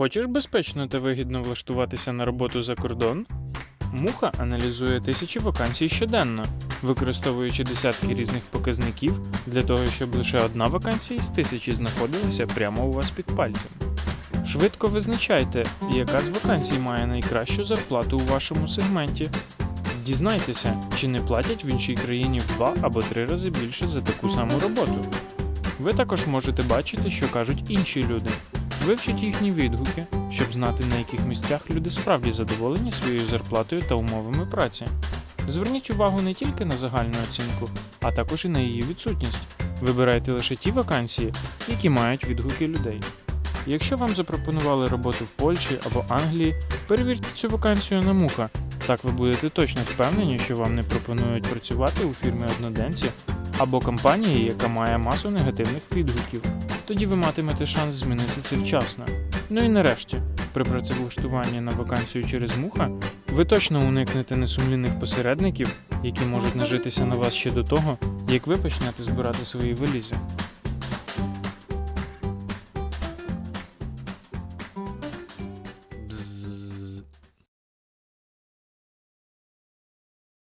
Хочеш безпечно та вигідно влаштуватися на роботу за кордон? Муха аналізує тисячі вакансій щоденно, використовуючи десятки різних показників для того, щоб лише одна вакансія з тисячі знаходилася прямо у вас під пальцем. Швидко визначайте, яка з вакансій має найкращу зарплату у вашому сегменті. Дізнайтеся, чи не платять в іншій країні в два або три рази більше за таку саму роботу. Ви також можете бачити, що кажуть інші люди. Вивчіть їхні відгуки, щоб знати, на яких місцях люди справді задоволені своєю зарплатою та умовами праці. Зверніть увагу не тільки на загальну оцінку, а також і на її відсутність. Вибирайте лише ті вакансії, які мають відгуки людей. Якщо вам запропонували роботу в Польщі або Англії, перевірте цю вакансію на муха. Так ви будете точно впевнені, що вам не пропонують працювати у фірмі одноденці або компанії, яка має масу негативних відгуків. Тоді ви матимете шанс змінити це вчасно. Ну і нарешті, при працевлаштуванні на вакансію через муха, ви точно уникнете несумлінних посередників, які можуть нажитися на вас ще до того, як ви почнете збирати свої валізи.